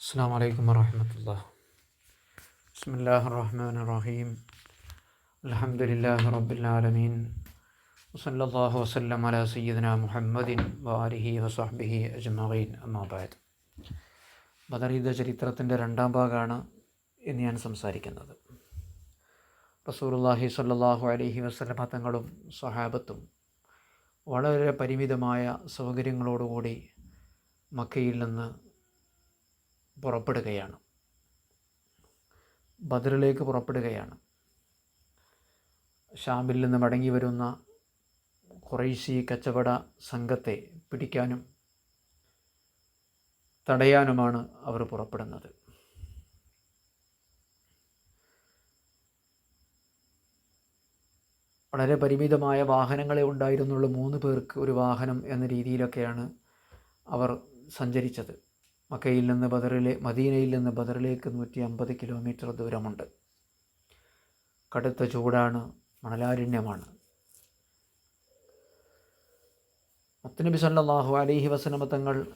അസ്സാം വലൈക്കും വാഹമത്തല്ല ബിസ്മില്ലാഹ് റഹ്മാൻ റഹീം അലഹമുല്ലാഹ് റബുലാലമീൻ വസല്ലാഹു വസ്ലം അല സയ്യിദന മുഹമ്മദിൻ വാലിഹി വസാബിഹി അജ്മീൻ അമ്മാബാദ് ബദറീദ് ചരിത്രത്തിന്റെ രണ്ടാം ഭാഗമാണ് ഇന്ന് ഞാൻ സംസാരിക്കുന്നത്. റസൂറുല്ലാഹി സല്ലാഹു അലഹി വസ്ലമ തങ്ങളും സഹാബത്തും വളരെ പരിമിതമായ സൗകര്യങ്ങളോടുകൂടി മക്കയിൽ നിന്ന് പുറപ്പെടുകയാണ്. ബദറിലേക്ക് പുറപ്പെടുകയാണ്. ഷാമിൽ നിന്ന് മടങ്ങി വരുന്ന കുറേശി കച്ചവട സംഘത്തെ പിടിക്കാനും തടയാനുമാണ് അവർ പുറപ്പെടുന്നത്. വളരെ പരിമിതമായ വാഹനങ്ങളെ ഉണ്ടായിരുന്നുള്ളൂ. മൂന്ന് പേർക്ക് ഒരു വാഹനം എന്ന രീതിയിലൊക്കെയാണ് അവർ സഞ്ചരിച്ചത്. മക്കയിൽ നിന്ന് ബദറിലെ മദീനയിൽ നിന്ന് ബദറിലേക്ക് നൂറ്റി അമ്പത് കിലോമീറ്റർ ദൂരമുണ്ട്. കടുത്ത ചൂടാണ് മണലാരണ്യമാണ്. മുത്തനബി സല്ലാഹു അലൈഹി വസല്ലമ തങ്ങൾ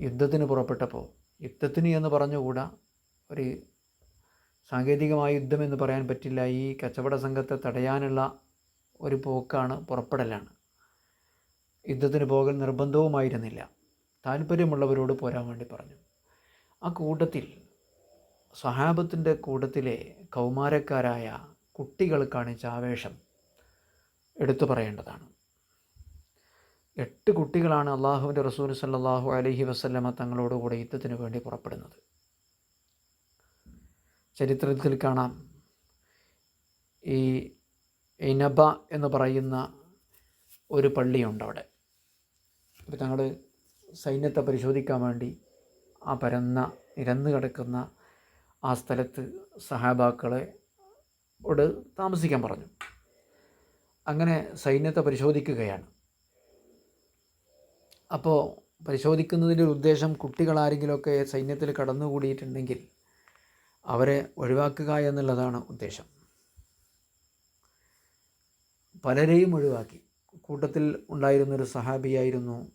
യുദ്ധത്തിന് പുറപ്പെട്ടപ്പോൾ യുദ്ധത്തിന് എന്ന് പറഞ്ഞുകൂടാ ഒരു സാങ്കേതികമായ യുദ്ധം എന്ന് പറയാൻ പറ്റില്ല. ഈ കച്ചവട സംഘത്തെ തടയാനുള്ള ഒരു പോക്കാണ് പുറപ്പെടലാണ്. യുദ്ധത്തിന് പോകൽ നിർബന്ധവുമായിരുന്നില്ല. താല്പര്യമുള്ളവരോട് പോരാൻ വേണ്ടി പറഞ്ഞു. ആ കൂട്ടത്തിൽ സഹാബത്തിന്റെ കൂട്ടത്തിലെ കൗമാരക്കാരായ കുട്ടികൾ കാണിച്ച ആവേശം എടുത്തു പറയേണ്ടതാണ്. എട്ട് കുട്ടികളാണ് അള്ളാഹുവിന്റെ റസൂൽ സല്ലാഹു അലഹി വസ്ല്ലമ തങ്ങളോടുകൂടെ യുദ്ധത്തിന് വേണ്ടി പുറപ്പെടുന്നത്. ചരിത്രത്തിൽ കാണാം. ഈ ഇനബ എന്ന് പറയുന്ന ഒരു പള്ളിയുണ്ട് അവിടെ. അപ്പോൾ തങ്ങൾ സൈന്യത്തെ പരിശോധിക്കാൻ വേണ്ടി ആ പരന്ന നിരന്ന് കിടക്കുന്ന ആ സ്ഥലത്ത് സഹാബാക്കളെ ഓട് താമസിക്കാൻ പറഞ്ഞു. അങ്ങനെ സൈന്യത്തെ പരിശോധിക്കുകയാണ്. അപ്പോൾ പരിശോധിക്കുന്നതിന്റെ ഒരു ഉദ്ദേശം കുട്ടികളാരെങ്കിലുമൊക്കെ സൈന്യത്തിൽ കടന്നുകൂടിയിട്ടുണ്ടെങ്കിൽ അവരെ ഒഴിവാക്കുക എന്നുള്ളതാണ് ഉദ്ദേശം. പലരെയും ഒഴിവാക്കി. കൂട്ടത്തിൽ ഉണ്ടായിരുന്നൊരു സഹാബിയായിരുന്നു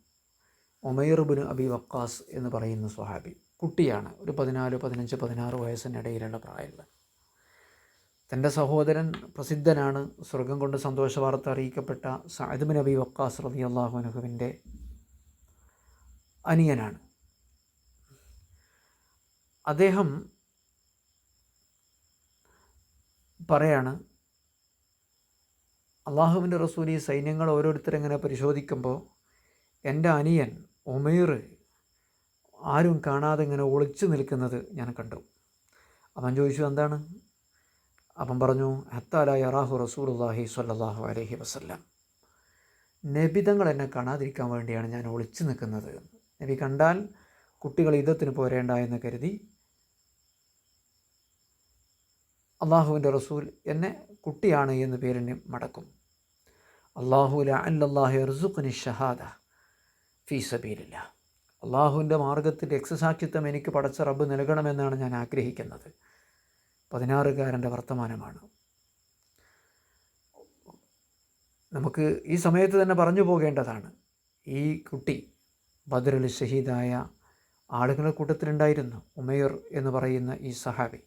ഒമൈറുബിന് അബി വക്കാസ് എന്ന് പറയുന്ന സ്വഹാബി. കുട്ടിയാണ്. ഒരു പതിനാല് പതിനഞ്ച് പതിനാറ് വയസ്സിനിടയിലുള്ള പ്രായമുള്ള. തന്റെ സഹോദരൻ പ്രസിദ്ധനാണ്. സ്വർഗം കൊണ്ട് സന്തോഷ വാർത്ത അറിയിക്കപ്പെട്ട സാഹിദ്ബിൻ അബി വക്കാസ് റതി അള്ളാഹുനഹുവിന്റെ അനിയനാണ്. അദ്ദേഹം പറയാണ് അള്ളാഹുവിന്റെ റസൂലി സൈന്യങ്ങൾ ഓരോരുത്തരെങ്ങനെ പരിശോധിക്കുമ്പോൾ എന്റെ അനിയൻ ഉമേർ ആരും കാണാതെ ഇങ്ങനെ ഒളിച്ചു നിൽക്കുന്നത് ഞാൻ കണ്ടു. അവൻ ചോദിച്ചു എന്താണ്? അവൻ പറഞ്ഞു ഹത്താല യറാഹു റസൂലുല്ലാഹി സ്വല്ലല്ലാഹു അലഹി വസ്ല്ലാം. നബിതങ്ങൾ എന്നെ കാണാതിരിക്കാൻ വേണ്ടിയാണ് ഞാൻ ഒളിച്ചു നിൽക്കുന്നത്. നബി കണ്ടാൽ കുട്ടികൾ യുദ്ധത്തിന് പോരേണ്ട എന്ന് കരുതി അള്ളാഹുവിന്റെ റസൂൽ എന്നെ കുട്ടിയാണ് എന്ന് പേരിന് മടക്കും. അള്ളാഹു അല്ലാഹു റസുഖുനി ഷഹാദ. ഫീ സബീലില്ല. അള്ളാഹുവിന്റെ മാർഗത്തിൽ രക്തസാക്ഷിത്വം എനിക്ക് പടച്ച റബ്ബ് നൽകണമെന്നാണ് ഞാൻ ആഗ്രഹിക്കുന്നത്. പതിനാറുകാരന്റെ വർത്തമാനമാണ്. നമുക്ക് ഈ സമയത്ത് തന്നെ പറഞ്ഞു പോകേണ്ടതാണ്. ഈ കുട്ടി ബദറിൽ ഷഹീദായ ആളുകളുടെ കൂട്ടത്തിലുണ്ടായിരുന്നു ഉമയർ എന്ന് പറയുന്ന ഈ സഹാബി.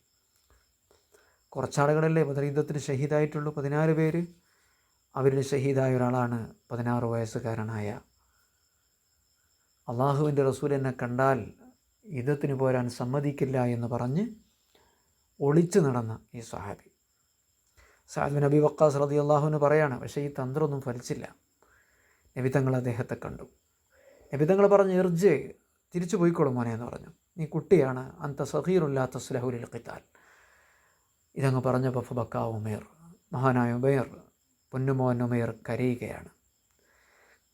കുറച്ചാളുകളല്ലേ ബദർ ഷഹീദായിട്ടുള്ളൂ. പതിനാറ് പേര് അവരിൽ ഷഹീദായ ഒരാളാണ് പതിനാറ് വയസ്സുകാരനായ അള്ളാഹുവിന്റെ റസൂൽ എന്നെ കണ്ടാൽ യുദ്ധത്തിന് പോരാൻ സമ്മതിക്കില്ല എന്ന് പറഞ്ഞ് ഒളിച്ചു നടന്ന ഈ സഹാബി. സാദ് നബി വക്കാസ് റതി അള്ളാഹുവിന് പറയാണ് പക്ഷേ ഈ തന്ത്രമൊന്നും ഫലിച്ചില്ല. നബി തങ്ങൾ അദ്ദേഹത്തെ കണ്ടു. നബി തങ്ങൾ പറഞ്ഞു എർജ് തിരിച്ചു പോയിക്കോളും മോനെ എന്ന് പറഞ്ഞു. നീ കുട്ടിയാണ്. അന്ത സഹീറുല്ലാത്ത സുലഹുലിൽ ഖിത്താൽ ഇതങ്ങ് പറഞ്ഞപ്പോൾ ഫബക്ക ഉമേർ. മഹാനായ ഉമേർ പൊന്നുമോൻ ഉമേർ കരയുകയാണ്.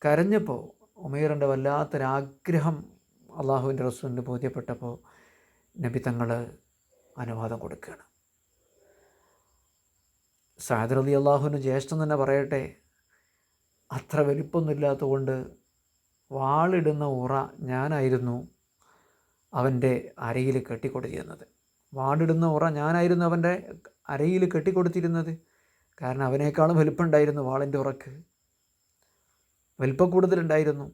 കരഞ്ഞപ്പോൾ ഉമേറിന്റെ വല്ലാത്തൊരാഗ്രഹം അള്ളാഹുവിന്റെ റസൂലിന് ബോധ്യപ്പെട്ടപ്പോൾ നബി തങ്ങൾ അനുവാദം കൊടുക്കുകയാണ്. സാദർ അലി അള്ളാഹുവിന് ജ്യേഷ്ഠം തന്നെ പറയട്ടെ അത്ര വലിപ്പൊന്നുമില്ലാത്തതുകൊണ്ട് വാളിടുന്ന ഉറ ഞാനായിരുന്നു അവന്റെ അരയിൽ കെട്ടിക്കൊടുത്തിരുന്നത്. വാളിടുന്ന ഉറ ഞാനായിരുന്നു അവന്റെ അരയിൽ കെട്ടിക്കൊടുത്തിരുന്നത്. കാരണം അവനേക്കാളും വലിപ്പമുണ്ടായിരുന്നു വാളിന്റെ ഉറക്ക്. വലിപ്പം കൂടുതലുണ്ടായിരുന്നു.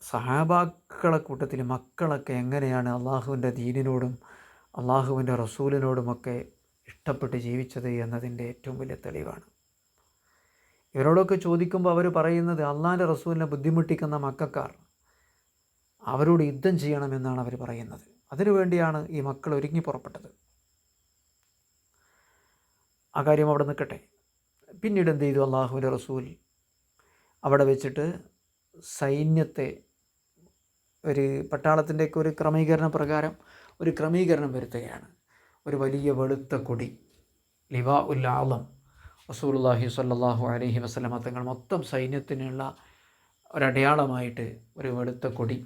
സഹാബാക്കളെ കൂട്ടത്തിൽ മക്കളൊക്കെ എങ്ങനെയാണ് അള്ളാഹുവിന്റെ ദീനിനോടും അള്ളാഹുവിന്റെ റസൂലിനോടുമൊക്കെ ഇഷ്ടപ്പെട്ട് ജീവിച്ചത് എന്നതിന്റെ ഏറ്റവും വലിയ തെളിവാണ്. ഇവരോടൊക്കെ ചോദിക്കുമ്പോൾ അവർ പറയുന്നത് അള്ളാഹിന്റെ റസൂലിനെ ബുദ്ധിമുട്ടിക്കുന്ന മക്കാർ അവരോട് യുദ്ധം ചെയ്യണമെന്നാണ് അവർ പറയുന്നത്. അതിനുവേണ്ടിയാണ് ഈ മക്കൾ ഒരുങ്ങി പുറപ്പെട്ടത്. ആ കാര്യം അവിടെ നിൽക്കട്ടെ. പിന്നീട് എന്ത് ചെയ്തു അള്ളാഹുവിന്റെ റസൂൽ അവിടെ വെച്ചിട്ട് സൈന്യത്തെ ഒരു പട്ടാളത്തിന്റെയൊക്കെ ഒരു ക്രമീകരണ പ്രകാരം ഒരു ക്രമീകരണം വരുത്തുകയാണ്. ഒരു വലിയ വെളുത്ത കൊടി ലിവാ ഉൽ ആലം റസൂലുള്ളാഹി സ്വല്ലല്ലാഹു അലൈഹി വസല്ലമ തങ്ങൾ മൊത്തം സൈന്യത്തിനുള്ള ഒരടയാളമായിട്ട് ഒരു വെളുത്ത കൊടി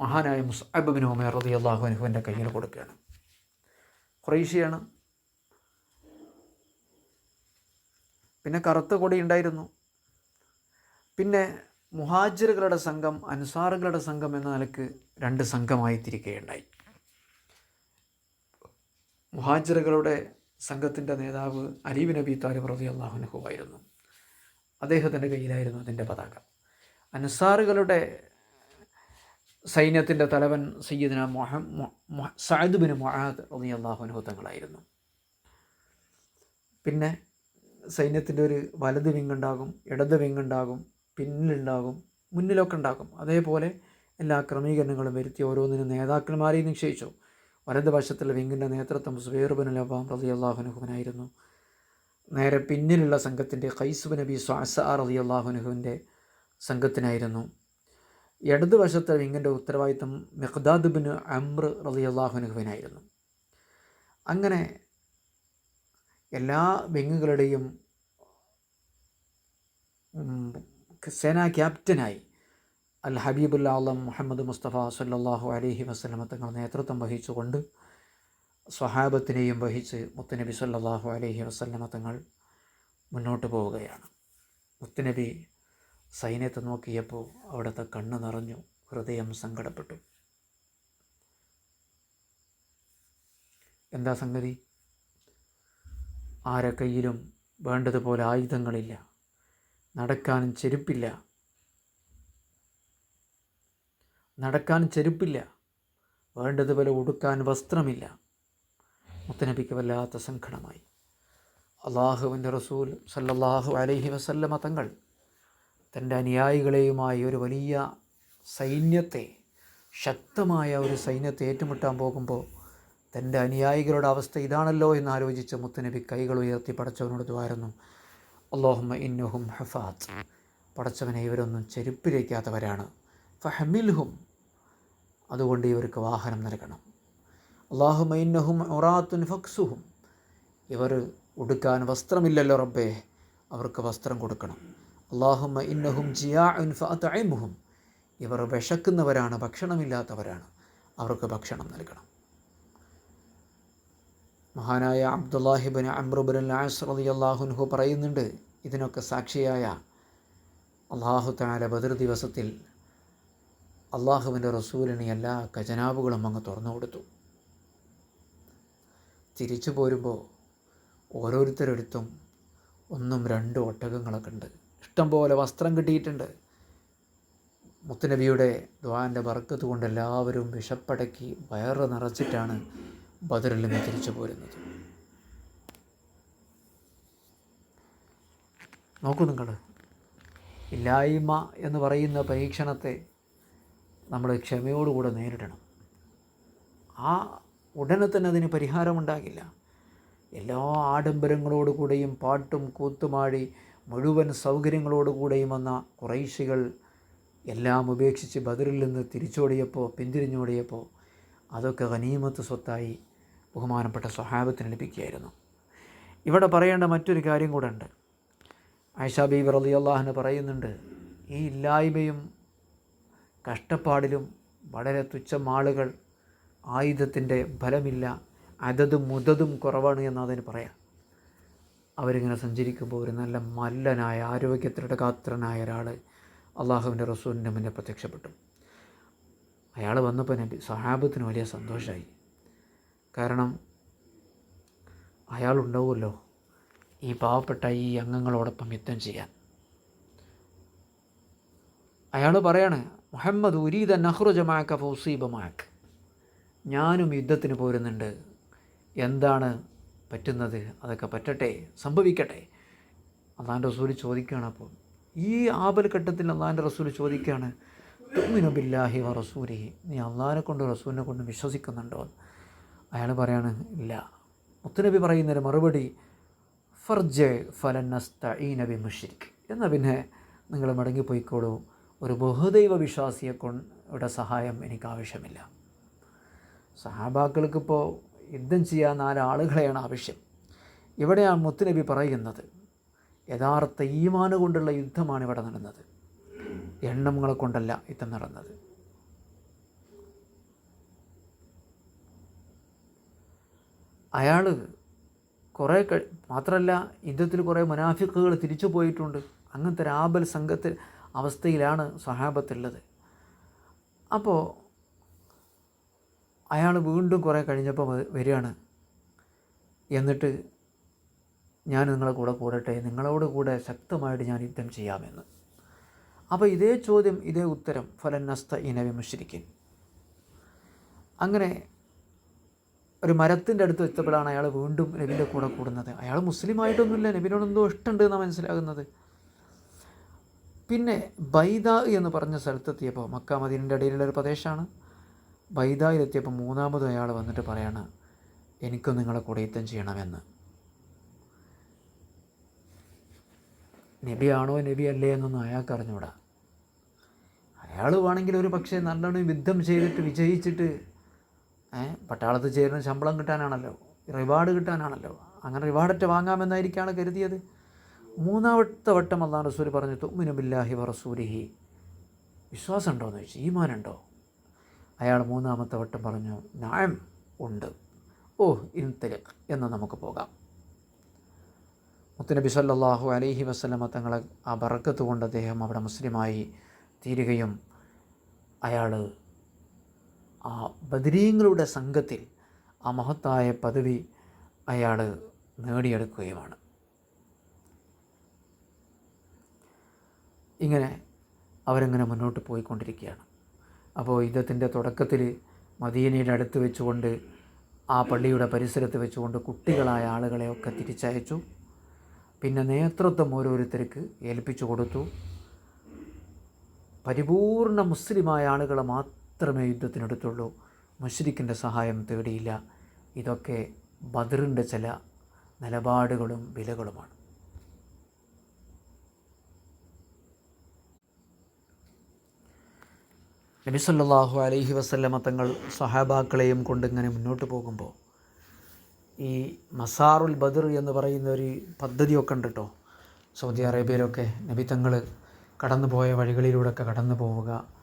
മഹാനായ മുസ്അബ് ബിൻ റതി റളിയല്ലാഹു അനുഹുവിന്റെ കയ്യിൽ കൊടുക്കുകയാണ്. ഖുറൈശിയാണ് പിന്നെ കറുത്ത കൊടി ഉണ്ടായിരുന്നു. പിന്നെ മുഹാജിറുകളുടെ സംഘം അൻസാറുകളുടെ സംഘം എന്ന നിലയ്ക്ക് രണ്ട് സംഘമായി തിരിക്കുകയുണ്ടായി മുഹാജിറുകളുടെ സംഘത്തിന്റെ നേതാവ് അലീബ് നബി താലിബ് റബി അള്ളാഹുനഹു ആയിരുന്നു. അദ്ദേഹത്തിന്റെ കയ്യിലായിരുന്നു അതിന്റെ പതാക. അൻസാറുകളുടെ സൈന്യത്തിന്റെ തലവൻ സയ്യിദിന മൊഹ സഅദ് മൊഹാദ് റബി അള്ളാഹുനഹു തങ്ങളായിരുന്നു. പിന്നെ സൈന്യത്തിന്റെ ഒരു വലത് വിങ്ങുണ്ടാകും ഇടത് വിങ്ങുണ്ടാകും പിന്നിലുണ്ടാകും മുന്നിലൊക്കെ ഉണ്ടാകും. അതേപോലെ എല്ലാ ക്രമീകരണങ്ങളും വരുത്തി ഓരോന്നിനും നേതാക്കന്മാരെയും നിശ്ചയിച്ചു. വലത് വശത്തുള്ള വിങ്ങിന്റെ നേതൃത്വം സുബൈർബിൻ ലബാം റതി അള്ളാഹുനുഹുവിനായിരുന്നു നേരെ പിന്നിലുള്ള സംഘത്തിന്റെ ഖൈസുബ് നബി സ്വാസ റതി അള്ളാഹുനുഹുവിന്റെ സംഘത്തിനായിരുന്നു. ഇടത് വശത്തെ വിങ്ങിന്റെ ഉത്തരവാദിത്തം മെഹ്ദാദ് ബിൻ അമ്ര റതി അള്ളാഹുനുഹുവിനായിരുന്നു അങ്ങനെ എല്ലാ വിങ്ങുകളുടെയും സേനാ ക്യാപ്റ്റനായി അൽ ഹബീബുല്ല ആലം മുഹമ്മദ് മുസ്തഫ സല്ലാഹു അലഹി വസ്ലമ തങ്ങൾ നേതൃത്വം വഹിച്ചുകൊണ്ട് സ്വഹാബത്തിനെയും വഹിച്ച് മുത്തനബി സല്ലാഹു അലഹി വസ്ലമ തങ്ങൾ മുന്നോട്ട് പോവുകയാണ്. മുത്തനബി സൈന്യത്തെ നോക്കിയപ്പോൾ അവിടുത്തെ കണ്ണ് നിറഞ്ഞു ഹൃദയം സങ്കടപ്പെട്ടു. എന്താ സംഗതി? ആരെ കയ്യിലും വേണ്ടതുപോലെ ആയുധങ്ങളില്ല. നടക്കാനും ചെരുപ്പില്ല. നടക്കാൻ ചെരുപ്പില്ല. വേണ്ടതുപോലെ ഉടുക്കാൻ വസ്ത്രമില്ല. മുത്തനബിക്ക് വല്ലാത്ത സങ്കടമായി. അള്ളാഹുവിന്റെ റസൂൽ സല്ലല്ലാഹു അലൈഹി വസല്ലമ തങ്ങൾ തന്റെ അനുയായികളെയുമായി ഒരു വലിയ സൈന്യത്തെ ശക്തമായ ഒരു സൈന്യത്തെ ഏറ്റുമുട്ടാൻ പോകുമ്പോൾ തന്റെ അനുയായികളുടെ അവസ്ഥ ഇതാണല്ലോ എന്ന് ആലോചിച്ച് മുത്തനബി കൈകൾ ഉയർത്തി പടച്ചവനോട് ദ്വാരുന്നു. അള്ളാഹുമ ഇന്നുഹും ഹഫാത്ത്. പടച്ചവനെ ഇവരൊന്നും ചെരുപ്പിലേക്കാത്തവരാണ്. ഫഹമിൽഹും. അതുകൊണ്ട് ഇവർക്ക് വാഹനം നൽകണം. അള്ളാഹുമ ഇന്നഹും ഒറാത്തുൻ ഫക്സുഹും. ഇവർ ഉടുക്കാൻ വസ്ത്രമില്ലല്ലോ റബ്ബേ. അവർക്ക് വസ്ത്രം കൊടുക്കണം. അള്ളാഹുമ ഇന്നഹും ജിയാ ഉൻ ഫഅത്തഅമുഹും ഇവർ വിശക്കുന്നവരാണ് ഭക്ഷണമില്ലാത്തവരാണ്. അവർക്ക് ഭക്ഷണം നൽകണം. മഹാനായ അബ്ദുല്ലാഹിബിൻ അമ്രുബിൻ ആസ് റതി അള്ളാഹുൻഹു പറയുന്നുണ്ട്. ഇതിനൊക്കെ സാക്ഷിയായ അള്ളാഹു താല ബദർ ദിവസത്തിൽ അള്ളാഹുവിന്റെ റസൂലിന് എല്ലാ ഖജനാവുകളും അങ്ങ് തുറന്നു കൊടുത്തു. തിരിച്ചു പോരുമ്പോൾ ഓരോരുത്തരെടുത്തും ഒന്നും രണ്ടും ഒട്ടകങ്ങളൊക്കെ ഉണ്ട്. ഇഷ്ടംപോലെ വസ്ത്രം കിട്ടിയിട്ടുണ്ട്. മുത്തുനബിയുടെ ദ്വാന്റെ ബർക്കത്ത് കൊണ്ട് എല്ലാവരും വിഷപ്പടക്കി വയറ് നിറച്ചിട്ടാണ് ബദറിൽ നിന്ന് തിരിച്ചു പോരുന്നത്. നോക്കൂ നിങ്ങൾ ഇല്ലായ്മ എന്ന് പറയുന്ന പരീക്ഷണത്തെ നമ്മൾ ക്ഷമയോടുകൂടെ നേരിടണം. ആ ഉടനെ തന്നെ അതിന് പരിഹാരമുണ്ടാകില്ല. എല്ലാ ആഡംബരങ്ങളോടുകൂടെയും പാട്ടും കൂത്തുമാടി മുഴുവൻ സൗകര്യങ്ങളോടുകൂടെയും വന്ന കുറൈശികൾ എല്ലാം ഉപേക്ഷിച്ച് ബദറിൽ നിന്ന് തിരിച്ചോടിയപ്പോൾ പിന്തിരിഞ്ഞോടിയപ്പോൾ അതൊക്കെ ഗനീമത്ത് സ്വത്തായി ബഹുമാനപ്പെട്ട സ്വഹാബത്തിന് ലഭിക്കുകയായിരുന്നു. ഇവിടെ പറയേണ്ട മറ്റൊരു കാര്യം കൂടെ ഉണ്ട് ആയിഷ ബീബി റലി അള്ളാഹിന് പറയുന്നുണ്ട് ഈ ഇല്ലായ്മയും കഷ്ടപ്പാടിലും വളരെ തുച്ഛം ആളുകൾ ആയുധത്തിന്റെ ഫലമില്ല അതതും മുതതും കുറവാണ് എന്ന് അതിന് പറയാം. അവരിങ്ങനെ സഞ്ചരിക്കുമ്പോൾ ഒരു നല്ല മല്ലനായ ആരോഗ്യത്തിലൂടെ കാത്രനായ ഒരാൾ അള്ളാഹുവിന്റെ റസൂലിന്റെ മുന്നിൽ പ്രത്യക്ഷപ്പെട്ടു. അയാൾ വന്നപ്പോൾ നബി സഹാബത്തിന് വലിയ സന്തോഷമായി. കാരണം അയാളുണ്ടാവുമല്ലോ ഈ പാവപ്പെട്ട ഈ അംഗങ്ങളോടൊപ്പം യുദ്ധം ചെയ്യാൻ. അയാൾ പറയാണ് മുഹമ്മദ് ഉരീദ നഹ്റുജമാക്ക ഫൗസീബമാക്ക് ഞാനും യുദ്ധത്തിന് പോരുന്നുണ്ട്. എന്താണ് പറ്റുന്നത്? അതൊക്കെ പറ്റട്ടെ സംഭവിക്കട്ടെ. അള്ളാന്റെ റസൂൽ ചോദിക്കുകയാണ് അപ്പോൾ ഈ ആപൽ ഘട്ടത്തിൽ അള്ളാന്റെ റസൂൽ ചോദിക്കുകയാണ് ബില്ലാഹി വ റസൂലിഹി. നീ അള്ളാഹിനെ കൊണ്ട് റസൂലിനെ കൊണ്ട് വിശ്വസിക്കുന്നുണ്ടോ അയാൾ പറയാണ് ഇല്ല. മുത്തുനബി പറയുന്നൊരു മറുപടി ഫർജ് നബി മുഷിരിക്ക് എന്നാൽ പിന്നെ നിങ്ങൾ മടങ്ങിപ്പോയിക്കോളൂ. ഒരു ബഹുദൈവ വിശ്വാസിയെ കൊണ്ടുടെ സഹായം എനിക്ക് ആവശ്യമില്ല സഹാബാക്കൾക്കിപ്പോൾ യുദ്ധം ചെയ്യാൻ നാലാളുകളെയാണ് ആവശ്യം. ഇവിടെയാണ് മുത്തുനബി പറയുന്നത് യഥാർത്ഥ ഈമാന് കൊണ്ടുള്ള യുദ്ധമാണ് ഇവിടെ നടന്നത്. എണ്ണങ്ങളെ കൊണ്ടല്ല യുദ്ധം നടന്നത്. അയാൾ കുറേ കഴി മാത്രമല്ല യുദ്ധത്തിൽ കുറേ മുനാഫിക്കുകൾ തിരിച്ചു പോയിട്ടുണ്ട്. അങ്ങനത്തെ രാബൽ സംഘത്തിൽ അവസ്ഥയിലാണ് സഹാബത്തുള്ളത്. അപ്പോൾ അയാൾ വീണ്ടും കുറേ കഴിഞ്ഞപ്പോൾ വരികയാണ്. എന്നിട്ട് ഞാൻ നിങ്ങളെ കൂടെ കൂടട്ടെ നിങ്ങളോട് കൂടെ ശക്തമായിട്ട് ഞാൻ യുദ്ധം ചെയ്യാമെന്ന്. അപ്പോൾ ഇതേ ചോദ്യം ഇതേ ഉത്തരം ഫലൻ നസ്ത ഇനവി അങ്ങനെ ഒരു മരത്തിന്റെ അടുത്ത് എത്തപ്പോഴാണ് അയാൾ വീണ്ടും നബിന്റെ കൂടെ കൂടുന്നത്. അയാൾ മുസ്ലിമായിട്ടൊന്നുമില്ല. നബിനോട് എന്തോ ഇഷ്ടമുണ്ട് എന്നാണ് മനസ്സിലാകുന്നത്. പിന്നെ ബൈദ എന്ന് പറഞ്ഞ സ്ഥലത്തെത്തിയപ്പോൾ മക്ക മദീനിന്റെ ഇടയിലുള്ള ഒരു പ്രദേശമാണ്. ബൈദായിലെത്തിയപ്പോൾ മൂന്നാമത് അയാൾ വന്നിട്ട് പറയാണ് എനിക്കും നിങ്ങളെ കൂടെ യുദ്ധം ചെയ്യണമെന്ന്. നബിയാണോ നബി അല്ലേ എന്നൊന്നും അയാൾക്ക് അറിഞ്ഞൂടാ അയാൾ വേണമെങ്കിൽ ഒരു പക്ഷേ നല്ലോണം യുദ്ധം ചെയ്തിട്ട് വിജയിച്ചിട്ട് പട്ടാളത്ത് ചേരുന്ന ശമ്പളം കിട്ടാനാണല്ലോ. റിവാർഡ് കിട്ടാനാണല്ലോ. അങ്ങനെ റിവാർഡറ്റ് വാങ്ങാമെന്നായിരിക്കാണ് കരുതിയത്. മൂന്നാമത്തെ വട്ടം അള്ളാഹ് റസൂൽ പറഞ്ഞു തുമ്മിനു ബില്ലാഹി വ റസൂലിഹി. വിശ്വാസം ഉണ്ടോ എന്ന് ചോദിച്ചു. ഈമാനുണ്ടോ? അയാൾ മൂന്നാമത്തെ വട്ടം പറഞ്ഞു നായം ഉണ്ട്. ഓ ഇൻതലിഖ്. എന്ന് നമുക്ക് പോകാം. മുത്തുനബി സല്ലാഹു അലൈഹി വസല്ലമ തങ്ങളെ ആ ബറക്കത്ത് കൊണ്ട് അദ്ദേഹം അവിടെ മുസ്ലിമായി തീരുകയും അയാൾ ആ ബദരീങ്ങളുടെ സംഘത്തിൽ ആ മഹത്തായ പദവി അയാൾ നേടിയെടുക്കുകയുമാണ്. ഇങ്ങനെ അവരങ്ങനെ മുന്നോട്ട് പോയിക്കൊണ്ടിരിക്കുകയാണ്. അപ്പോൾ യുദ്ധത്തിന്റെ തുടക്കത്തിൽ മദീനയുടെ അടുത്ത് വെച്ചുകൊണ്ട് ആ പള്ളിയുടെ പരിസരത്ത് വെച്ചുകൊണ്ട് കുട്ടികളായ ആളുകളെയൊക്കെ തിരിച്ചയച്ചു. പിന്നെ നേതൃത്വം ഓരോരുത്തർക്ക് ഏൽപ്പിച്ചു കൊടുത്തു. പരിപൂർണ മുസ്ലിമായ ആളുകളെ മാത്രമേ യുദ്ധത്തിനെടുത്തുള്ളൂ. മുഷരിക്കിന്റെ സഹായം തേടിയില്ല. ഇതൊക്കെ ബദറിന്റെ ചില നിലപാടുകളും വിലകളുമാണ്. നബി സല്ലല്ലാഹു അലൈഹി വസല്ലമ തങ്ങൾ സഹാബാക്കളെയും കൊണ്ടിങ്ങനെ മുന്നോട്ട് പോകുമ്പോൾ ഈ മസാറുൽ ബദർ എന്ന് പറയുന്ന ഒരു പദ്ധതിയൊക്കെ ഉണ്ട് കേട്ടോ. സൗദി അറേബ്യയിലൊക്കെ നബി തങ്ങൾ കടന്നു പോയ വഴികളിലൂടെയൊക്കെ കടന്നു പോവുക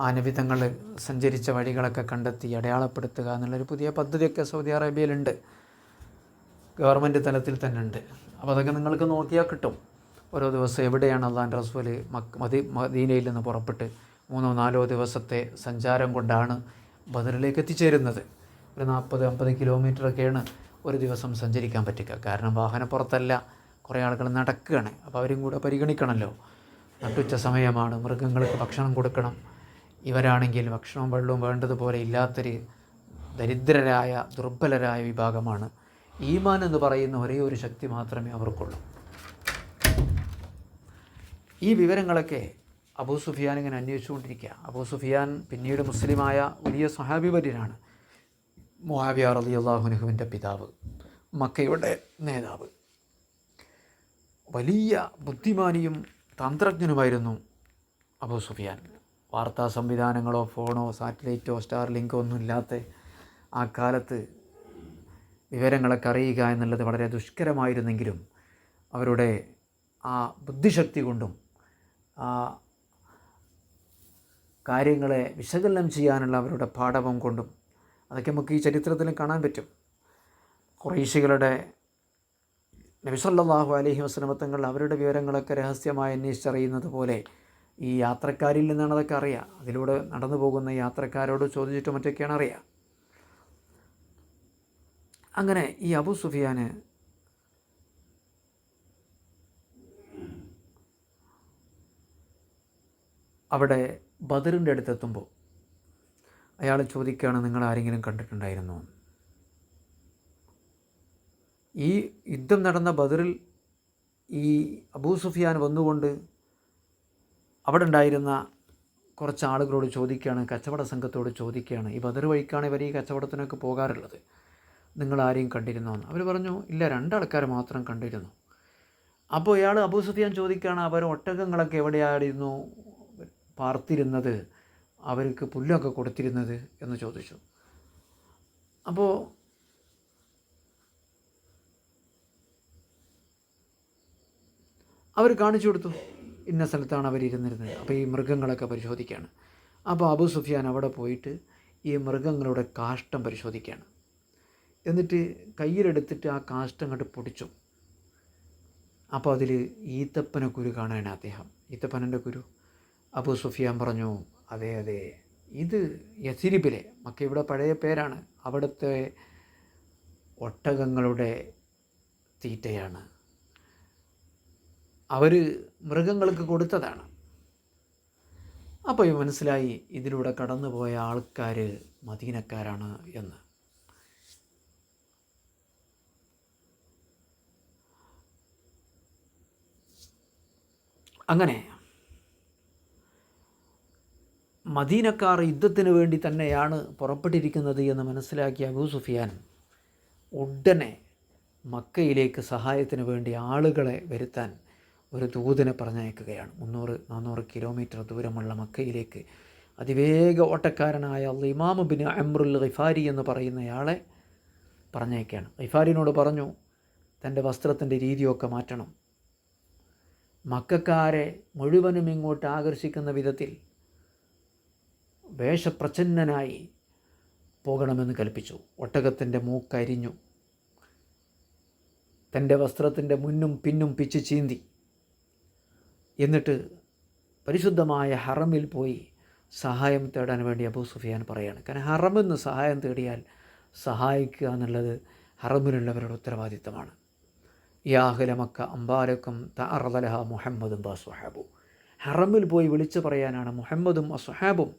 ആ നബി തങ്ങൾ സഞ്ചരിച്ച വഴികളൊക്കെ കണ്ടെത്തി അടയാളപ്പെടുത്തുക എന്നുള്ളൊരു പുതിയ പദ്ധതിയൊക്കെ സൗദി അറേബ്യയിലുണ്ട്. ഗവൺമെന്റ് തലത്തിൽ തന്നെ ഉണ്ട് അപ്പോൾ അതൊക്കെ നിങ്ങൾക്ക് നോക്കിയാൽ കിട്ടും. ഓരോ ദിവസം എവിടെയാണ് അള്ളാൻ റസൂൽ മക് മതി മദീനയിൽ നിന്ന് പുറപ്പെട്ട് മൂന്നോ നാലോ ദിവസത്തെ സഞ്ചാരം കൊണ്ടാണ് ബദറിലേക്ക് എത്തിച്ചേരുന്നത്. ഒരു നാൽപ്പത് അമ്പത് കിലോമീറ്ററൊക്കെയാണ് ഒരു ദിവസം സഞ്ചരിക്കാൻ പറ്റുക. കാരണം വാഹനപ്പുറത്തല്ല കുറേ ആളുകൾ നടക്കുകയാണ്. അപ്പോൾ അവരും കൂടെ പരിഗണിക്കണമല്ലോ. നട്ടുച്ച സമയമാണ് മൃഗങ്ങൾക്ക് ഭക്ഷണം കൊടുക്കണം. ഇവരാണെങ്കിൽ ഭക്ഷണവും വെള്ളവും വേണ്ടതുപോലെ ഇല്ലാത്തൊരു ദരിദ്രരായ ദുർബലരായ വിഭാഗമാണ്. ഈമാൻ എന്ന് പറയുന്ന ഒരേ ഒരു ശക്തി മാത്രമേ അവർക്കുള്ളൂ. ഈ വിവരങ്ങളൊക്കെ അബൂ സുഫിയാൻ ഇങ്ങനെ അന്വേഷിച്ചുകൊണ്ടിരിക്കുക. അബൂ സുഫിയാൻ പിന്നീട് മുസ്ലിമായ വലിയ സഹാബിപര്യനാണ് മുഹാബിയ റലി അള്ളാഹുനഹുവിന്റെ പിതാവ് മക്കയുടെ നേതാവ്. വലിയ ബുദ്ധിമാനിയും തന്ത്രജ്ഞനുമായിരുന്നു അബൂ സുഫിയാൻ. വാർത്താ സംവിധാനങ്ങളോ ഫോണോ സാറ്റലൈറ്റോ സ്റ്റാർ ലിങ്കോ ഒന്നും ഇല്ലാത്ത ആ കാലത്ത് വിവരങ്ങളൊക്കെ അറിയുക എന്നുള്ളത് വളരെ ദുഷ്കരമായിരുന്നെങ്കിലും അവരുടെ ആ ബുദ്ധിശക്തി കൊണ്ടും ആ കാര്യങ്ങളെ വിശകലനം ചെയ്യാനുള്ള അവരുടെ പാഠവും കൊണ്ടും അതൊക്കെ നമുക്ക് ഈ ചരിത്രത്തിൽ കാണാൻ പറ്റും. കുറേശികളുടെ നബിസല്ലാഹു അലഹി വസ്ലമത്തങ്ങൾ അവരുടെ വിവരങ്ങളൊക്കെ രഹസ്യമായി അന്വേഷിച്ചറിയുന്നത് പോലെ ഈ യാത്രക്കാരിൽ നിന്നാണ് അതൊക്കെ അറിയുക അതിലൂടെ നടന്നു പോകുന്ന യാത്രക്കാരോട് ചോദിച്ചിട്ട് മറ്റൊക്കെയാണ് അറിയുക അങ്ങനെ ഈ അബു സുഫിയാന് അവിടെ ബദറിന്റെ അടുത്തെത്തുമ്പോൾ അയാൾ ചോദിക്കുകയാണ് നിങ്ങൾ ആരെങ്കിലും കണ്ടിട്ടുണ്ടായിരുന്നു? ഈ യുദ്ധം നടന്ന ബദറിൽ ഈ അബൂ സുഫിയാൻ വന്നുകൊണ്ട് അവിടെ ഉണ്ടായിരുന്ന കുറച്ച് ആളുകളോട് ചോദിക്കുകയാണ് കച്ചവട സംഘത്തോട് ചോദിക്കുകയാണ് ഈ ബദർ വഴിക്കാണ് ഇവർ ഈ കച്ചവടത്തിനൊക്കെ പോകാറുള്ളത്? നിങ്ങൾ ആരെയും കണ്ടിരുന്നോ? എന്ന്. അവർ പറഞ്ഞു ഇല്ല രണ്ടാൾക്കാരെ മാത്രം കണ്ടിരുന്നു. അപ്പോൾ ഇയാൾ അബൂ ചോദിക്കുകയാണ് അവർ ഒട്ടകങ്ങളൊക്കെ എവിടെയായിരുന്നു പാർത്തിരുന്നത്? അവർക്ക് പുല്ലൊക്കെ കൊടുത്തിരുന്നത്? എന്ന് ചോദിച്ചു. അപ്പോൾ അവർ കാണിച്ചു കൊടുത്തു. ഇന്ന സ്ഥലത്താണ് അവരിരുന്നിരുന്നത്. അപ്പോൾ ഈ മൃഗങ്ങളൊക്കെ പരിശോധിക്കുകയാണ് അപ്പോൾ അബു സുഫിയാൻ അവിടെ പോയിട്ട് ഈ മൃഗങ്ങളുടെ കാഷ്ടം പരിശോധിക്കുകയാണ് എന്നിട്ട് കയ്യിലെടുത്തിട്ട് ആ കാഷ്ടം അങ്ങോട്ട് പൊടിച്ചു. അപ്പോൾ അതിൽ ഈത്തപ്പന കുരു കാണാനാണ് അദ്ദേഹം. ഈത്തപ്പനന്റെ കുരു. അബു സുഫിയാൻ പറഞ്ഞു അതെ അതെ. ഇത് യസിരിബിലെ ഇവിടെ പഴയ പേരാണ്. അവിടുത്തെ ഒട്ടകങ്ങളുടെ തീറ്റയാണ്. അവർ മൃഗങ്ങൾക്ക് കൊടുത്തതാണ്. അപ്പോൾ മനസ്സിലായി ഇതിലൂടെ കടന്നുപോയ ആൾക്കാർ മദീനക്കാരാണ് എന്ന്. അങ്ങനെ മദീനക്കാർ യുദ്ധത്തിന് വേണ്ടി തന്നെയാണ് പുറപ്പെട്ടിരിക്കുന്നത് എന്ന് മനസ്സിലാക്കിയ അബൂ സുഫിയാൻ ഉടനെ മക്കയിലേക്ക് സഹായത്തിന് വേണ്ടി ആളുകളെ വരുത്താൻ ഒരു ദൂതനെ പറഞ്ഞയക്കുകയാണ്. മുന്നൂറ് നാനൂറ് കിലോമീറ്റർ ദൂരമുള്ള മക്കയിലേക്ക് അതിവേഗ ഓട്ടക്കാരനായ ഇമാമു ബിൻ അമ്രുൽ ഖിഫാരി എന്ന് പറയുന്നയാളെ പറഞ്ഞയക്കുകയാണ്. ഖിഫാരിനോട് പറഞ്ഞു തന്റെ വസ്ത്രത്തിന്റെ രീതിയൊക്കെ മാറ്റണം. മക്കാരെ മുഴുവനും ഇങ്ങോട്ട് ആകർഷിക്കുന്ന വിധത്തിൽ വേഷപ്രച്ഛന്നനായി പോകണമെന്ന് കൽപ്പിച്ചു. ഒട്ടകത്തിന്റെ മൂക്കരിഞ്ഞു തന്റെ വസ്ത്രത്തിന്റെ മുന്നും പിന്നും പിച്ച് ചീന്തി. എന്നിട്ട് പരിശുദ്ധമായ ഹറമിൽ പോയി സഹായം തേടാൻ വേണ്ടി അബൂ സുഫിയാൻ പറയാണ്. കാരണം ഹറമെന്ന് സഹായം തേടിയാൽ സഹായിക്കുക എന്നുള്ളത് ഹറമിലുള്ളവരുടെ ഉത്തരവാദിത്തമാണ്. യാഹുലമക്ക മക്ക ത തറലഹ മുഹമ്മദും ബസുഹാബു ഹറമിൽ പോയി വിളിച്ചു പറയാനാണ് മുഹമ്മദും അസുഹാബും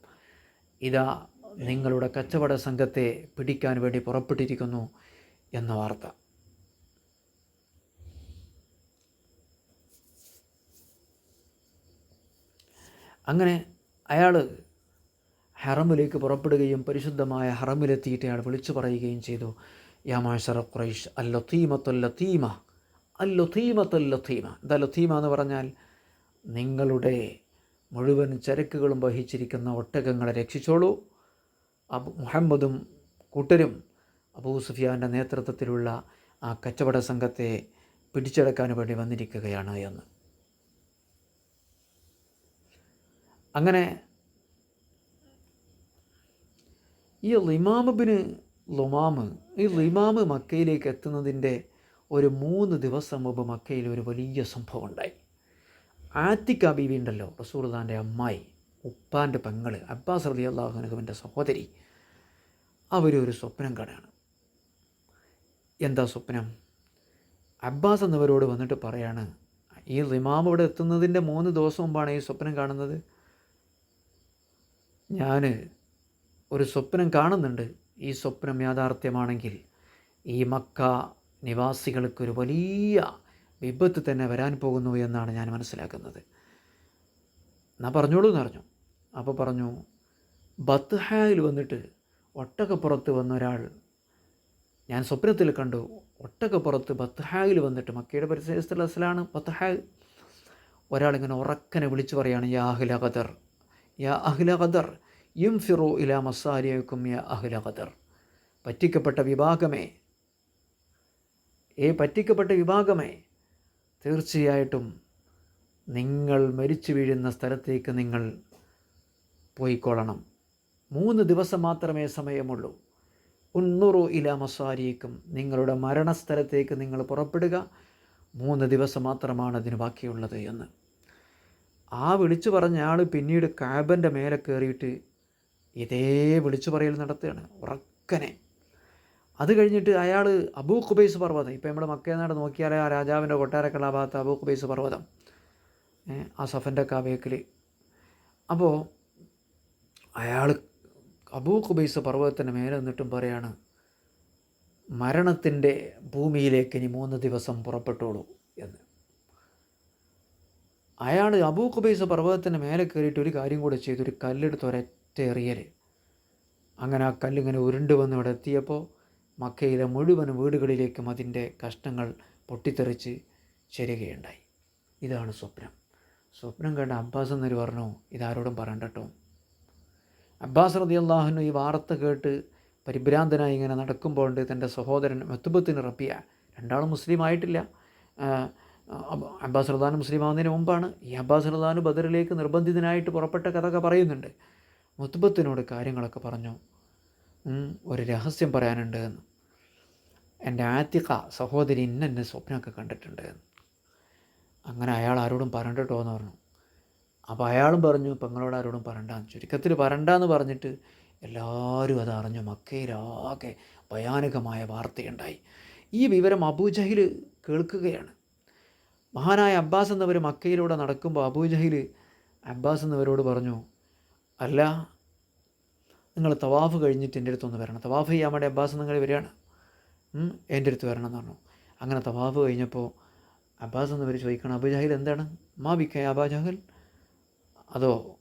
ഇതാ നിങ്ങളുടെ കച്ചവട സംഘത്തെ പിടിക്കാൻ വേണ്ടി പുറപ്പെട്ടിരിക്കുന്നു എന്ന വാർത്ത. അങ്ങനെ അയാൾ ഹറമിലേക്ക് പുറപ്പെടുകയും പരിശുദ്ധമായ ഹറമിലെത്തിയിട്ട് അയാൾ വിളിച്ചു പറയുകയും ചെയ്തു യാ മാഷറ ഖുറൈഷ് അല്ലത്തീമത്തുല്ലത്തീമ അല്ലുത്തീമത്തുല്ലത്തീമ എന്താ ലത്തീമ എന്ന് പറഞ്ഞാൽ നിങ്ങളുടെ മുഴുവൻ ചരക്കുകളും വഹിച്ചിരിക്കുന്ന ഒട്ടകങ്ങളെ രക്ഷിച്ചോളൂ. അബു മുഹമ്മദും കൂട്ടരും അബൂ സുഫിയാന്റെ നേതൃത്വത്തിലുള്ള ആ കച്ചവട സംഘത്തെ പിടിച്ചെടുക്കാൻ വേണ്ടി വന്നിരിക്കുകയാണ് എന്ന്. അങ്ങനെ ഈ ലിമാമബിന് ലുമാമ് ഈ ലിമാമ് മക്കയിലേക്ക് എത്തുന്നതിന്റെ ഒരു മൂന്ന് ദിവസം മുമ്പ് മക്കയിൽ ഒരു വലിയ സംഭവം ഉണ്ടായി. ആത്തിക്ക ബീവി ഉണ്ടല്ലോ റസൂർദാന്റെ അമ്മായി ഉപ്പാന്റെ പെങ്ങൾ അബ്ബാസ് റലി അള്ളാഹുനഹുവിന്റെ സഹോദരി. അവരൊരു സ്വപ്നം കാണുകയാണ്. എന്താ സ്വപ്നം? അബ്ബാസ് എന്നവരോട് വന്നിട്ട് പറയാണ് ഈ ലിമാം ഇവിടെ എത്തുന്നതിന്റെ മൂന്ന് ദിവസം മുമ്പാണ് ഈ സ്വപ്നം കാണുന്നത്. ഞാൻ ഒരു സ്വപ്നം കാണുന്നുണ്ട്. ഈ സ്വപ്നം യാഥാർത്ഥ്യമാണെങ്കിൽ ഈ മക്ക നിവാസികൾക്കൊരു വലിയ വിപത്ത് തന്നെ വരാൻ പോകുന്നു എന്നാണ് ഞാൻ മനസ്സിലാക്കുന്നത്. ഞാൻ പറഞ്ഞോളൂ എന്ന് പറഞ്ഞു. അപ്പോൾ പറഞ്ഞു ബത്ത്ഹായിൽ വന്നിട്ട് ഒട്ടകപ്പുറത്ത് വന്ന ഒരാൾ ഞാൻ സ്വപ്നത്തിൽ കണ്ടു. ഒട്ടകപ്പുറത്ത് ബത്ത്ഹായിൽ വന്നിട്ട് മക്കയുടെ പരിസരത്തുള്ള സ്ഥലമാണ് ബത്ത്ഹായ് ഒരാളിങ്ങനെ ഉറക്കനെ വിളിച്ചു പറയുകയാണ് യാ അഹ്ല ഖദർ. യാ അഹ്ല ഖദർ യും ഫിറു ഇല മസാരിയക്കും യാ അഹ്ല ഖദർ. പറ്റിക്കപ്പെട്ട വിഭാഗമേ ഏ പറ്റിക്കപ്പെട്ട വിഭാഗമേ തീർച്ചയായിട്ടും നിങ്ങൾ മരിച്ചു വീഴുന്ന സ്ഥലത്തേക്ക് നിങ്ങൾ പോയിക്കൊള്ളണം. മൂന്ന് ദിവസം മാത്രമേ സമയമുള്ളൂ. ഉന്നുറു ഇല മസാരിക്കും നിങ്ങളുടെ മരണസ്ഥലത്തേക്ക് നിങ്ങൾ പുറപ്പെടുക. മൂന്ന് ദിവസം മാത്രമാണ് അതിന് ബാക്കിയുള്ളത് എന്ന്. ആ വിളിച്ചു പറഞ്ഞ ആൾ പിന്നീട് കാബന്റെ മേലെ കയറിയിട്ട് ഇതേ വിളിച്ചു പറയൽ നടത്തുകയാണ് ഉറക്കനെ. അത് കഴിഞ്ഞിട്ട് അയാൾ അബൂ ഖുബൈസ് പർവതം ഇപ്പോൾ നമ്മുടെ മക്കേനാട് നോക്കിയാൽ ആ രാജാവിന്റെ കൊട്ടാരക്കുള്ള ഭാഗത്ത് അബൂ ഖുബൈസ് പർവതം ആ സഫന്റെ കാവേക്കിൽ അപ്പോൾ അയാൾ അബൂ ഖുബൈസ് പർവതത്തിന്റെ മേലെ നിന്നിട്ടും പറയാണ് മരണത്തിന്റെ ഭൂമിയിലേക്ക് ഇനി മൂന്ന് ദിവസം പുറപ്പെട്ടോളൂ. അയാൾ അബൂ ഖുബൈസ് പർവതത്തിന്റെ മേലെ കയറിയിട്ട് ഒരു കാര്യം കൂടെ ചെയ്തു. ഒരു കല്ലെടുത്ത് ഒരൊറ്റ എറിയൽ അങ്ങനെ ആ കല്ലിങ്ങനെ ഉരുണ്ട് വന്ന് ഇവിടെ എത്തിയപ്പോൾ മക്കയിലെ മുഴുവൻ വീടുകളിലേക്കും അതിന്റെ കഷ്ണങ്ങൾ പൊട്ടിത്തെറിച്ച് ചെരുകയുണ്ടായി. ഇതാണ് സ്വപ്നം. സ്വപ്നം കണ്ട അബ്ബാസ് എന്നൊരു പറഞ്ഞു ഇതാരോടും പറയണ്ട കേട്ടോ അബ്ബാസ് റതി അള്ളാഹുനു ഈ വാർത്ത കേട്ട് പരിഭ്രാന്തനായി ഇങ്ങനെ നടക്കുമ്പോൾ തന്റെ സഹോദരൻ മെത്തുബത്തിന് റപ്പിയ രണ്ടാളും മുസ്ലിം ആയിട്ടില്ല അബ്ബാസ് റദാൻ മുസ്ലിം ആവുന്നതിന് മുമ്പാണ് ഈ അബ്ബാസ് റദാൻ ബദറിലേക്ക് നിർബന്ധിതനായിട്ട് പുറപ്പെട്ട കഥയൊക്കെ പറയുന്നുണ്ട്. മുത്തുബത്തിനോട് കാര്യങ്ങളൊക്കെ പറഞ്ഞു. ഒരു രഹസ്യം പറയാനുണ്ട് എന്ന്. എന്റെ ആത്തിക സഹോദരി ഇന്നെന്നെ സ്വപ്നമൊക്കെ കണ്ടിട്ടുണ്ട് എന്ന്. അങ്ങനെ അയാൾ ആരോടും പറഞ്ഞിട്ടോ എന്ന് പറഞ്ഞു. അപ്പോൾ അയാളും പറഞ്ഞു പെങ്ങളോട് ആരോടും പറണ്ട ചുരുക്കത്തിൽ പറയണ്ടെന്ന് പറഞ്ഞിട്ട് എല്ലാവരും അത് അറിഞ്ഞു. മക്കയിലാകെ ഭയാനകമായ വാർത്തയുണ്ടായി. ഈ വിവരം അബൂജഹിൽ കേൾക്കുകയാണ്. മഹാനായ അബ്ബാസ് എന്നവർ മക്കയിലൂടെ നടക്കുമ്പോൾ അബൂജഹിൽ അബ്ബാസ് എന്നവരോട് പറഞ്ഞു അല്ല നിങ്ങൾ തവാഫ് കഴിഞ്ഞിട്ട് എന്റെ അടുത്തൊന്ന് വരണം. തവാഫ് ചെയ്യാൻ വേണ്ടി അബ്ബാസ് നിങ്ങൾ വരികയാണ്. എന്റെ അടുത്ത് വരണം എന്ന് പറഞ്ഞു. അങ്ങനെ തവാഫ് കഴിഞ്ഞപ്പോൾ അബ്ബാസ് എന്നവർ ചോദിക്കണം അബുജാഹിൽ എന്താണ്? മാ ബിക്ക അബാജാഹിൽ അതോ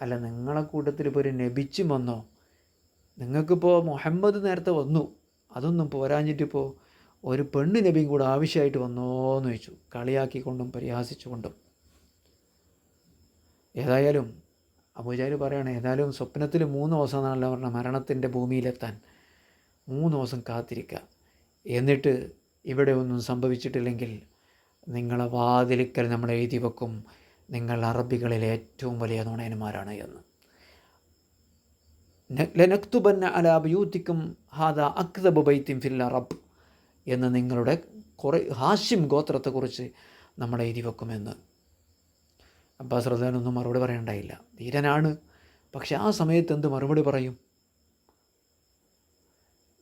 അല്ല നിങ്ങളെ കൂട്ടത്തിൽ ഇപ്പോൾ ഒരു നബിച്ചും വന്നോ? നിങ്ങൾക്കിപ്പോൾ മുഹമ്മദ് നേരത്തെ വന്നു. അതൊന്നും പോരാഞ്ഞിട്ടിപ്പോൾ ഒരു പെണ്ണ് നബിയും കൂടെ ആവശ്യമായിട്ട് വന്നോ എന്ന് ചോദിച്ചു. കളിയാക്കിക്കൊണ്ടും പരിഹാസിച്ചുകൊണ്ടും. ഏതായാലും അബൂജാഹിൽ പറയുകയാണ് ഏതായാലും സ്വപ്നത്തിൽ മൂന്ന് ദിവസം എന്നാണല്ലോ മരണത്തിന്റെ ഭൂമിയിലെത്താൻ മൂന്ന് ദിവസം കാത്തിരിക്കുക. എന്നിട്ട് ഇവിടെ ഒന്നും സംഭവിച്ചിട്ടില്ലെങ്കിൽ നിങ്ങളെ വാതിലിക്കൽ നമ്മൾ എഴുതി വെക്കും. നിങ്ങൾ അറബികളിലെ ഏറ്റവും വലിയ നുണയന്മാരാണ് എന്ന്. ലനക്തുബന്ന അലാബ് യൂത്തിക്കും ഹാദ അക്തബ് ബൈത്തിം ഫില്ല അറബ്. എന്ന് നിങ്ങളുടെ കുറേ ഹാഷിം ഗോത്രത്തെക്കുറിച്ച് നമ്മൾ എഴുതി വെക്കുമെന്ന് അബ്ബാസ് റസാനൊന്നും മറുപടി പറയണ്ടായില്ല. ധീരനാണ്. പക്ഷെ ആ സമയത്ത് എന്ത് മറുപടി പറയും?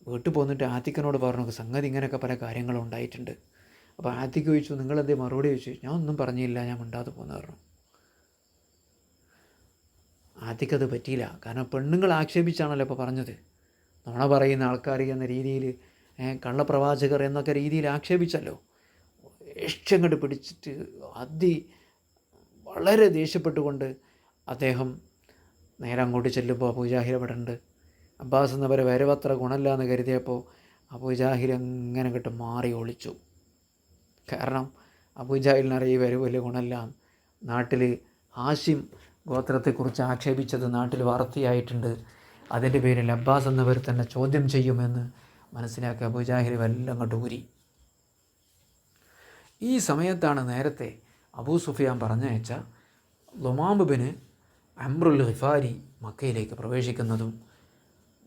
വീട്ടിൽ പോന്നിട്ട് ആത്തിക്കനോട് പറഞ്ഞു സംഗതി ഇങ്ങനെയൊക്കെ പല കാര്യങ്ങളും ഉണ്ടായിട്ടുണ്ട്. അപ്പോൾ ആത്തിക്ക് ചോദിച്ചു നിങ്ങളെന്തേ മറുപടി ചോദിച്ചു? ഞാൻ ഒന്നും പറഞ്ഞില്ല ഞാൻ മിണ്ടാതെ പോകുന്ന പറഞ്ഞു. ആത്തിക്കത് പറ്റിയില്ല. കാരണം പെണ്ണുങ്ങൾ ആക്ഷേപിച്ചാണല്ലോ ഇപ്പോൾ പറഞ്ഞത്. നുണ പറയുന്ന ആൾക്കാർ എന്ന രീതിയിൽ കള്ളപ്രവാചകർ എന്നൊക്കെ രീതിയിൽ ആക്ഷേപിച്ചല്ലോ. ഇഷ്ടങ്ങോട്ട് പിടിച്ചിട്ട് അതി വളരെ ദേഷ്യപ്പെട്ടുകൊണ്ട് അദ്ദേഹം നേരെ അങ്ങോട്ട് ചെല്ലുമ്പോൾ അബൂജാഹിൽ അവിടെ ഉണ്ട്. അബ്ബാസ് എന്നവരെ വരവത്ര ഗുണമില്ല എന്ന് കരുതിയപ്പോൾ അബൂജാഹിൽ എങ്ങനെ കിട്ടും മാറി ഒളിച്ചു. കാരണം അബൂജാഹിലിനറിയ വരവ് വലിയ ഗുണമില്ല. നാട്ടിൽ ഹാഷിം ഗോത്രത്തെക്കുറിച്ച് ആക്ഷേപിച്ചത് നാട്ടിൽ വാർത്തയായിട്ടുണ്ട്. അതിന്റെ പേരിൽ അബ്ബാസ് എന്നവർ തന്നെ ചോദ്യം ചെയ്യുമെന്ന് മനസ്സിലാക്കി അബൂജാഹിൽ വല്ലം അങ്ങോട്ട് ഊരി. ഈ സമയത്താണ് നേരത്തെ അബൂ സുഫിയാൻ പറഞ്ഞയച്ച ലൊമാബിന് അമ്രുൽ ഹിഫാരി മക്കയിലേക്ക് പ്രവേശിക്കുന്നതും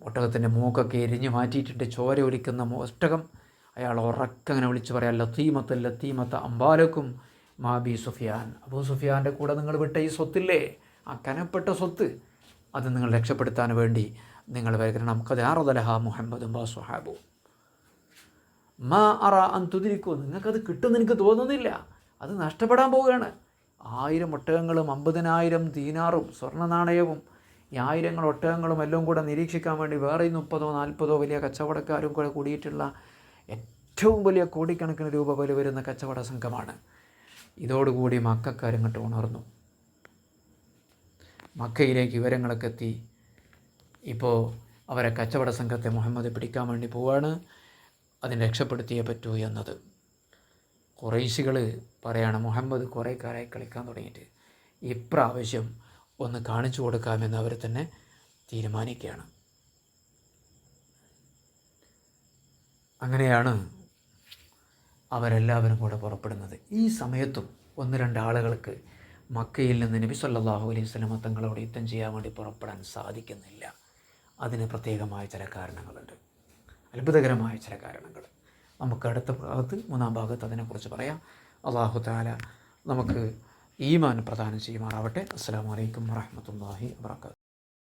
ഒട്ടകത്തിന്റെ മൂക്കൊക്കെ എരിഞ്ഞു മാറ്റിയിട്ടിട്ട് ചോര ഒലിക്കുന്ന ഒട്ടകം അയാൾ ഉറക്കങ്ങനെ വിളിച്ചു പറയാം ലത്തീമത്ത് ലത്തീമത്ത് അമ്പാലക്കും മാബി സുഫിയാൻ. അബൂ സുഫിയാന്റെ കൂടെ നിങ്ങൾ വിട്ട ഈ സ്വത്തില്ലേ? ആ കനപ്പെട്ട സ്വത്ത് അത് നിങ്ങൾ രക്ഷപ്പെടുത്താൻ വേണ്ടി നിങ്ങൾ വരണം കദാറദലഹ മുഹമ്മദും മാ അറ അൻ തുതിരിക്കോ നിങ്ങൾക്കത് കിട്ടുമെന്ന് എനിക്ക് തോന്നുന്നില്ല. അത് നഷ്ടപ്പെടാൻ പോവുകയാണ്. ആയിരം ഒട്ടകങ്ങളും അമ്പതിനായിരം ദീനാറും സ്വർണ നാണയവും ഈ ആയിരങ്ങൾ ഒട്ടകങ്ങളും എല്ലാം കൂടെ നിരീക്ഷിക്കാൻ വേണ്ടി വേറെ മുപ്പതോ നാൽപ്പതോ വലിയ കച്ചവടക്കാരും കൂടെ കൂടിയിട്ടുള്ള ഏറ്റവും വലിയ കോടിക്കണക്കിന് രൂപ വില വരുന്ന കച്ചവട സംഘമാണ്. ഇതോടുകൂടി മക്കാരിങ്ങോട്ട് ഉണർന്നു. മക്കയിലേക്ക് വിവരങ്ങളൊക്കെ എത്തി. ഇപ്പോൾ അവരെ കച്ചവട സംഘത്തെ മുഹമ്മദ് പിടിക്കാൻ വേണ്ടി പോവാണ്. അതിനെ രക്ഷപ്പെടുത്തിയേ പറ്റൂ എന്നത്. കുറേശികൾ പറയാണ് മുഹമ്മദ് കുറേ കാലമായി കളിക്കാൻ തുടങ്ങിയിട്ട്. ഇപ്രാവശ്യം ഒന്ന് കാണിച്ചു കൊടുക്കാമെന്ന് അവർ തന്നെ തീരുമാനിക്കുകയാണ്. അങ്ങനെയാണ് അവരെല്ലാവരും കൂടെ പുറപ്പെടുന്നത്. ഈ സമയത്തും ഒന്ന് രണ്ട് ആളുകൾക്ക് മക്കയിൽ നിന്ന് നബി സല്ലാഹു അലൈഹി വസല്ലമ തങ്ങളോട് യുദ്ധം ചെയ്യാൻ വേണ്ടി പുറപ്പെടാൻ സാധിക്കുന്നില്ല. അതിന് പ്രത്യേകമായ ചില കാരണങ്ങളുണ്ട്. അത്ഭുതകരമായ ചില കാരണങ്ങൾ. നമുക്ക് അടുത്ത ഭാഗത്ത് മൂന്നാം ഭാഗത്ത് അതിനെക്കുറിച്ച് പറയാം. അള്ളാഹു താല നമുക്ക് ഈമാൻ പ്രദാനം ചെയ്യുമാറാവട്ടെ. അസ്സാം വലൈക്കും വാഹമത്തല്ലാഹി വാത്തു